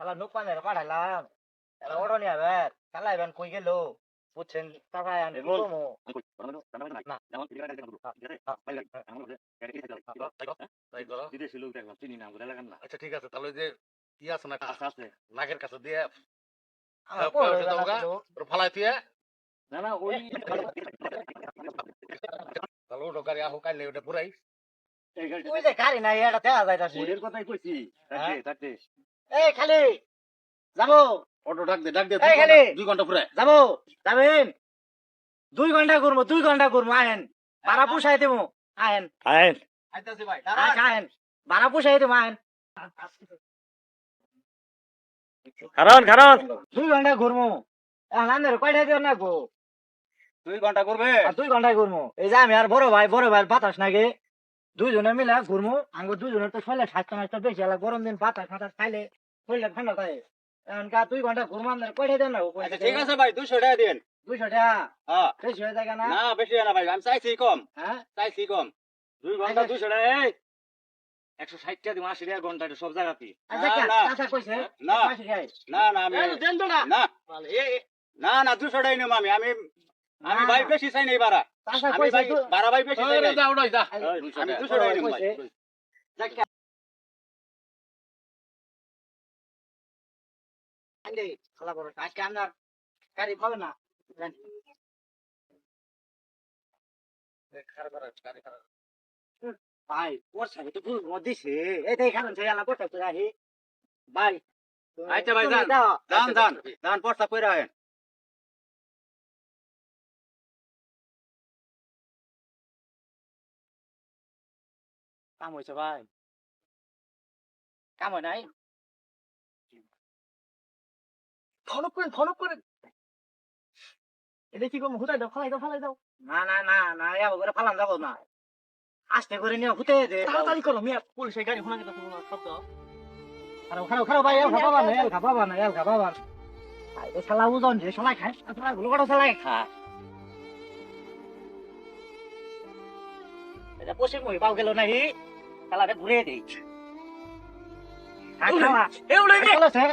খেলা নোক পানের পাঠাইলাম খেলা ওটো নিয়ে হবে খেলা এবার কই গেল বুঝছেন টাকা আনব বিদেশি লোক দেখলাম চিনি না করে লাগান না আচ্ছা ঠিক আছে তাহলে যে কি আছে না কাছে আছে নাকের কাছে দিয়ে ফালাই দিয়ে না না ওই তাহলে ওটো গাড়ি আহ কাইলে ওটা পুরাই ওই যে গাড়ি না এটা দেওয়া যায় কথাই কইছি এই খালি যাব। অটো ডাক দে ডাক দে এই দুই খালি। ঘন্টা- দুই ঘণ্টা পুরাই যাব। যাবেন? দুই ঘণ্টা ঘুরবো দুই ঘণ্টা ঘুরবো আহেন। ভাড়া পুষাই দেবো আহেন। আইন আইতাছি ভাই আহেন। ভাড়া পুষাই দেবো আহেন। কারণ কারণ দুই ঘণ্টা ঘুরবো। এখন আন্দার কয়টা দিও না গো দুই ঘণ্টা করবে আর দুই ঘন্টায় ঘুরবো। এই যে আমি আর বড় ভাই বড় ভাই বাতাস নাকি দুইজনে মিলে ঘুরবো। আঙ্গুর দুইজনের তো শরীরে স্বাস্থ্য নষ্ট বেশি গরম দিন বাতাস ফাতাস খাইলে শরীরে ঠান্ডা থাকে এখন দুই ঘণ্টা ঘুরবো কয়টা দেন না আচ্ছা ঠিক আছে ভাই দুশো টাকা দিন। দুইশো টাকা? হ্যাঁ। বেশি হয়ে যায় না না বেশি না ভাই আমি চাইছি কম। হ্যাঁ? চাইছি কম। দুই ঘণ্টা দুশো টাকা এই। একশো ষাট টাকা দিব আশি টাকা ঘণ্টা এটা সব জায়গাতে আচ্ছা না, না, না। আমি না না না। না দুশো টাকাই নেব আমি আমি আমি ভাই বেশি চাই নাই চাচা আমি ভাই তো- ভাই বেশি চাই নাই যা। ওটাই যা আমি দুশো টাকা নেব ভাই। আন্ডে খালা বড় আজকে আপনার গাড়ি পাবে না? জানি। ভাই ওর সাথে তো ভুল দিছে এটাই কারণ সে আলা করতে রাহি ভাই আচ্ছা ভাই, যান। দাও। দান দান। দান পড়তা কইরা আহেন। কাম হয়েছে ভাই। কাম হয় নাই? ফলো করেন ফলো করেন। এটা কি করব হুতাই দাও ফালাই দাও ফালাই দাও। না না না না এবার করে ফালান যাব না। আস্তে করে নিয়ে হুতে দে তাড়াতাড়ি করো মিয়া পুলিশের গাড়ি শোনা যেতে শব্দ। খারাপ খারাপ খারাপ ভাই এল খাবা না এল খাবা না এল খাবা না। এই শালা ওজন যে শালা খায় শালা গুলো কটা শালা খায় এটা পশ্চিম মই পাও গেল নাহি শালাটা ঘুরে দেই। খাওয়া এ উড়ে গে। চলো সে।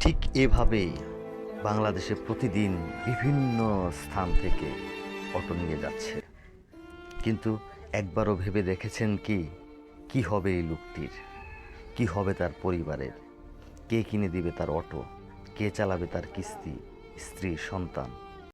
ঠিক এভাবেই বাংলাদেশে প্রতিদিন বিভিন্ন স্থান থেকে অটো নিয়ে যাচ্ছে কিন্তু একবারও ভেবে দেখেছেন কি কি হবে এই লোকটির কি হবে তার পরিবারের কে কিনে দিবে তার অটো কে চালাবে তার কিস্তি স্ত্রী সন্তান